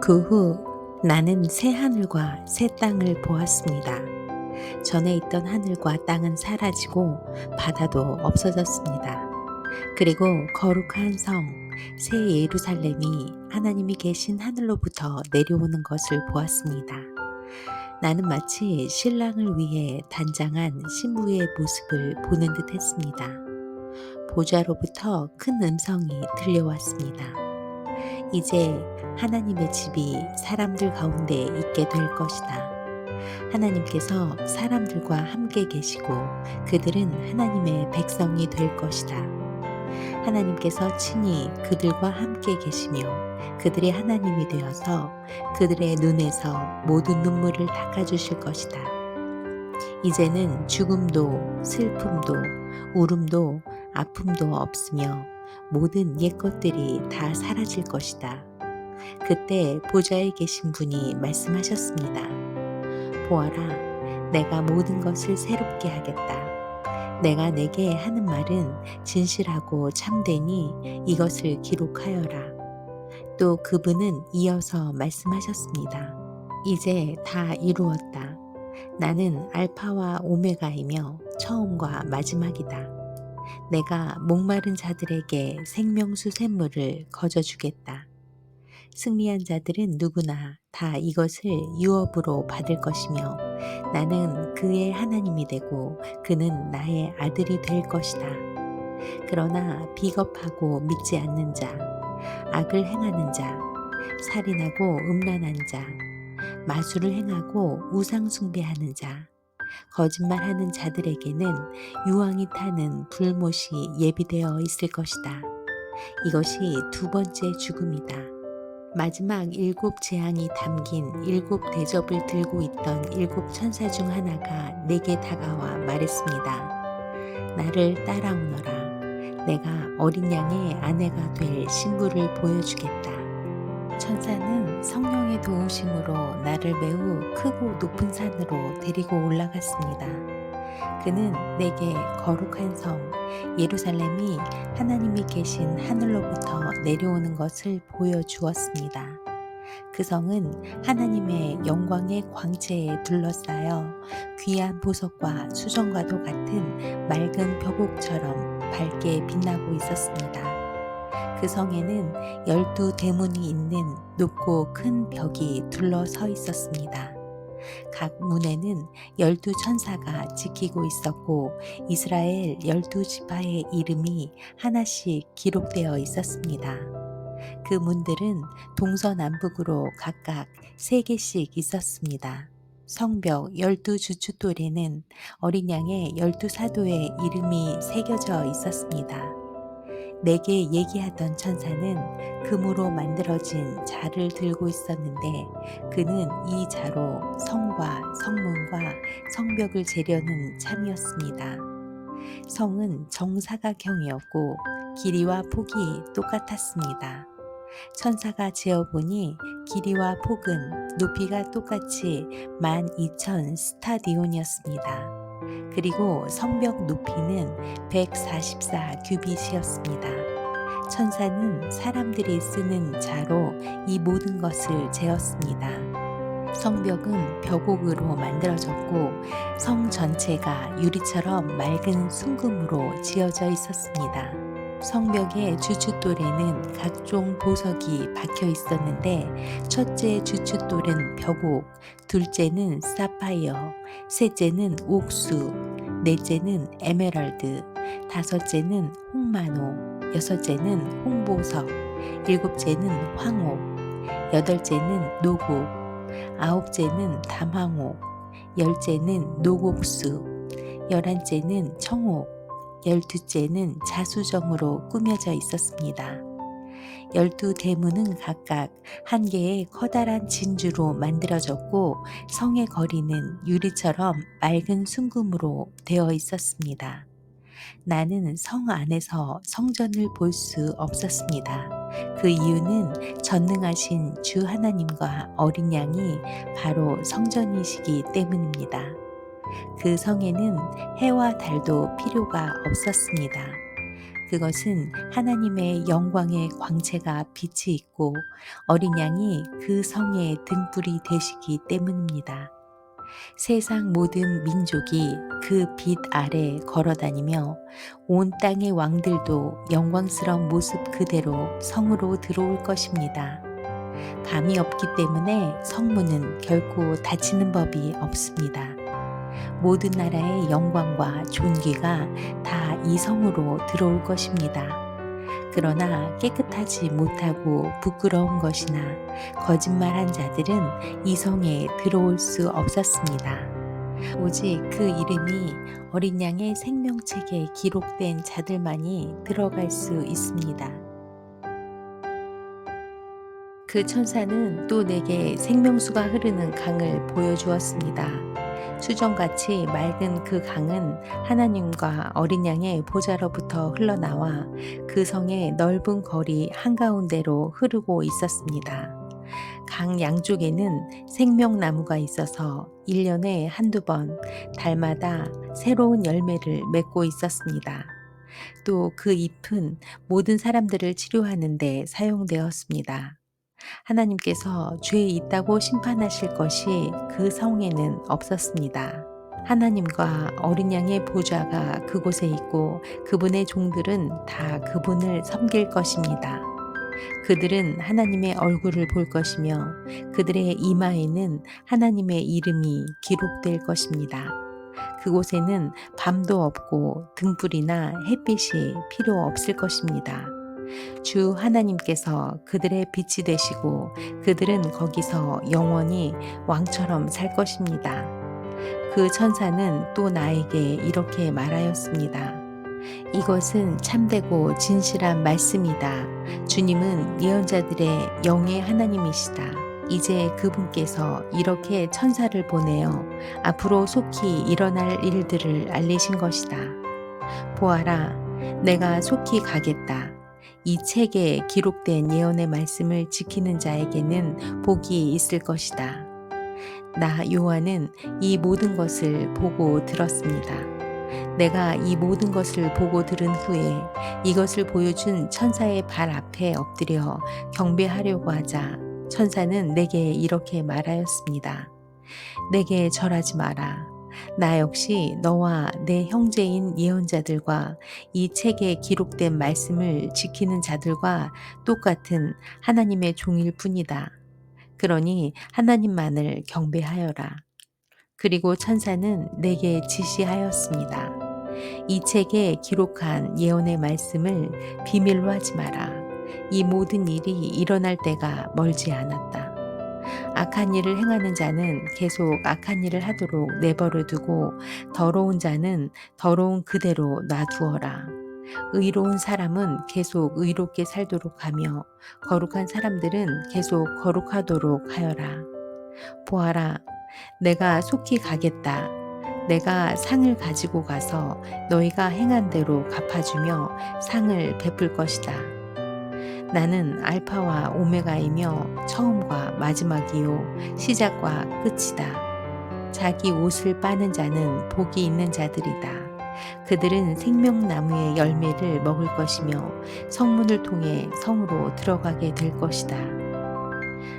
그 후 나는 새 하늘과 새 땅을 보았습니다. 전에 있던 하늘과 땅은 사라지고 바다도 없어졌습니다. 그리고 거룩한 성, 새 예루살렘이 하나님이 계신 하늘로부터 내려오는 것을 보았습니다. 나는 마치 신랑을 위해 단장한 신부의 모습을 보는 듯 했습니다. 보좌로부터 큰 음성이 들려왔습니다. 이제 하나님의 집이 사람들 가운데 있게 될 것이다. 하나님께서 사람들과 함께 계시고 그들은 하나님의 백성이 될 것이다. 하나님께서 친히 그들과 함께 계시며 그들의 하나님이 되어서 그들의 눈에서 모든 눈물을 닦아주실 것이다. 이제는 죽음도 슬픔도 울음도 아픔도 없으며 모든 옛 것들이 다 사라질 것이다. 그때 보좌에 계신 분이 말씀하셨습니다. 보아라, 내가 모든 것을 새롭게 하겠다. 내가 내게 하는 말은 진실하고 참되니 이것을 기록하여라. 또 그분은 이어서 말씀하셨습니다. 이제 다 이루었다. 나는 알파와 오메가이며 처음과 마지막이다. 내가 목마른 자들에게 생명수 샘물을 거저 주겠다. 승리한 자들은 누구나 다 이것을 유업으로 받을 것이며 나는 그의 하나님이 되고 그는 나의 아들이 될 것이다. 그러나 비겁하고 믿지 않는 자, 악을 행하는 자, 살인하고 음란한 자, 마술을 행하고 우상숭배하는 자, 거짓말하는 자들에게는 유황이 타는 불못이 예비되어 있을 것이다. 이것이 두 번째 죽음이다. 마지막 일곱 재앙이 담긴 일곱 대접을 들고 있던 일곱 천사 중 하나가 내게 다가와 말했습니다. 나를 따라오너라. 내가 어린 양의 아내가 될 신부를 보여주겠다. 천사는 성령의 도우심으로 나를 매우 크고 높은 산으로 데리고 올라갔습니다. 그는 내게 거룩한 성 예루살렘이 하나님이 계신 하늘로부터 내려오는 것을 보여주었습니다. 그 성은 하나님의 영광의 광채에 둘러싸여 귀한 보석과 수정과도 같은 맑은 벽옥처럼 밝게 빛나고 있었습니다. 그 성에는 열두 대문이 있는 높고 큰 벽이 둘러서 있었습니다. 각 문에는 열두 천사가 지키고 있었고 이스라엘 열두 지파의 이름이 하나씩 기록되어 있었습니다. 그 문들은 동서남북으로 각각 세 개씩 있었습니다. 성벽 열두 주춧돌에는 어린 양의 열두 사도의 이름이 새겨져 있었습니다. 내게 얘기하던 천사는 금으로 만들어진 자를 들고 있었는데 그는 이 자로 성과 성문과 성벽을 재려는 참이었습니다. 성은 정사각형이었고 길이와 폭이 똑같았습니다. 천사가 재어보니 길이와 폭은 높이가 똑같이 12,000 스타디온이었습니다. 그리고 성벽 높이는 144 규빗이었습니다. 천사는 사람들이 쓰는 자로 이 모든 것을 재었습니다. 성벽은 벽옥으로 만들어졌고 성 전체가 유리처럼 맑은 순금으로 지어져 있었습니다. 성벽의 주춧돌에는 각종 보석이 박혀 있었는데 첫째 주춧돌은 벽옥, 둘째는 사파이어, 셋째는 옥수, 넷째는 에메랄드, 다섯째는 홍마노, 여섯째는 홍보석, 일곱째는 황옥, 여덟째는 노곡, 아홉째는 담황옥, 열째는 노곡수, 열한째는 청옥, 열두째는 자수정으로 꾸며져 있었습니다. 열두 대문은 각각 한 개의 커다란 진주로 만들어졌고 성의 거리는 유리처럼 맑은 순금으로 되어 있었습니다. 나는 성 안에서 성전을 볼 수 없었습니다. 그 이유는 전능하신 주 하나님과 어린 양이 바로 성전이시기 때문입니다. 그 성에는 해와 달도 필요가 없었습니다. 그것은 하나님의 영광의 광채가 빛이 있고 어린 양이 그 성의 등불이 되시기 때문입니다. 세상 모든 민족이 그 빛 아래 걸어 다니며 온 땅의 왕들도 영광스러운 모습 그대로 성으로 들어올 것입니다. 밤이 없기 때문에 성문은 결코 닫히는 법이 없습니다. 모든 나라의 영광과 존귀가 다 이 성으로 들어올 것입니다. 그러나 깨끗하지 못하고 부끄러운 것이나 거짓말한 자들은 이 성에 들어올 수 없었습니다. 오직 그 이름이 어린 양의 생명책에 기록된 자들만이 들어갈 수 있습니다. 그 천사는 또 내게 생명수가 흐르는 강을 보여주었습니다. 수정같이 맑은 그 강은 하나님과 어린 양의 보좌로부터 흘러나와 그 성의 넓은 거리 한가운데로 흐르고 있었습니다. 강 양쪽에는 생명나무가 있어서 1년에 한두 번 달마다 새로운 열매를 맺고 있었습니다. 또 그 잎은 모든 사람들을 치료하는 데 사용되었습니다. 하나님께서 죄 있다고 심판하실 것이 그 성에는 없었습니다. 하나님과 어린 양의 보좌가 그곳에 있고 그분의 종들은 다 그분을 섬길 것입니다. 그들은 하나님의 얼굴을 볼 것이며 그들의 이마에는 하나님의 이름이 기록될 것입니다. 그곳에는 밤도 없고 등불이나 햇빛이 필요 없을 것입니다. 주 하나님께서 그들의 빛이 되시고 그들은 거기서 영원히 왕처럼 살 것입니다. 그 천사는 또 나에게 이렇게 말하였습니다. 이것은 참되고 진실한 말씀이다. 주님은 예언자들의 영의 하나님이시다. 이제 그분께서 이렇게 천사를 보내어 앞으로 속히 일어날 일들을 알리신 것이다. 보아라, 내가 속히 가겠다. 이 책에 기록된 예언의 말씀을 지키는 자에게는 복이 있을 것이다. 나 요한은 이 모든 것을 보고 들었습니다. 내가 이 모든 것을 보고 들은 후에 이것을 보여준 천사의 발 앞에 엎드려 경배하려고 하자 천사는 내게 이렇게 말하였습니다. 내게 절하지 마라. 나 역시 너와 내 형제인 예언자들과 이 책에 기록된 말씀을 지키는 자들과 똑같은 하나님의 종일 뿐이다. 그러니 하나님만을 경배하여라. 그리고 천사는 내게 지시하였습니다. 이 책에 기록한 예언의 말씀을 비밀로 하지 마라. 이 모든 일이 일어날 때가 멀지 않았다. 악한 일을 행하는 자는 계속 악한 일을 하도록 내버려 두고 더러운 자는 더러운 그대로 놔두어라. 의로운 사람은 계속 의롭게 살도록 하며 거룩한 사람들은 계속 거룩하도록 하여라. 보아라, 내가 속히 가겠다. 내가 상을 가지고 가서 너희가 행한 대로 갚아주며 상을 베풀 것이다. 나는 알파와 오메가이며 처음과 마지막이요 시작과 끝이다. 자기 옷을 빠는 자는 복이 있는 자들이다. 그들은 생명나무의 열매를 먹을 것이며 성문을 통해 성으로 들어가게 될 것이다.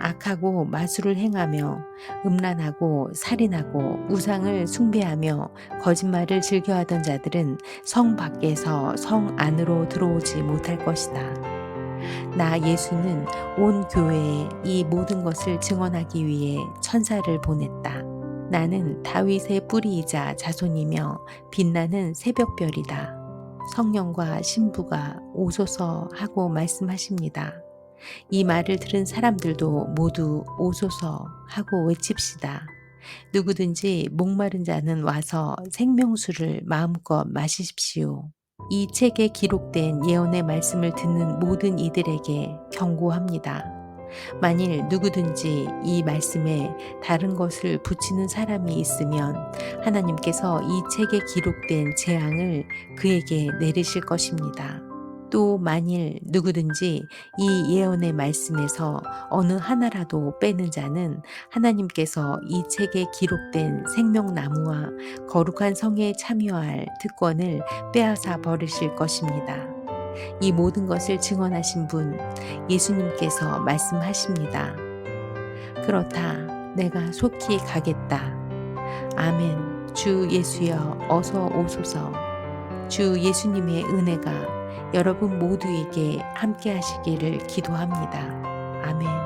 악하고 마술을 행하며 음란하고 살인하고 우상을 숭배하며 거짓말을 즐겨하던 자들은 성 밖에서 성 안으로 들어오지 못할 것이다. 나 예수는 온 교회에 이 모든 것을 증언하기 위해 천사를 보냈다. 나는 다윗의 뿌리이자 자손이며 빛나는 새벽별이다. 성령과 신부가 오소서 하고 말씀하십니다. 이 말을 들은 사람들도 모두 오소서 하고 외칩시다. 누구든지 목마른 자는 와서 생명수를 마음껏 마시십시오. 이 책에 기록된 예언의 말씀을 듣는 모든 이들에게 경고합니다. 만일 누구든지 이 말씀에 다른 것을 붙이는 사람이 있으면 하나님께서 이 책에 기록된 재앙을 그에게 내리실 것입니다. 또 만일 누구든지 이 예언의 말씀에서 어느 하나라도 빼는 자는 하나님께서 이 책에 기록된 생명나무와 거룩한 성에 참여할 특권을 빼앗아 버리실 것입니다. 이 모든 것을 증언하신 분, 예수님께서 말씀하십니다. 그렇다, 내가 속히 가겠다. 아멘. 주 예수여, 어서 오소서. 주 예수님의 은혜가 여러분 모두에게 함께 하시기를 기도합니다. 아멘.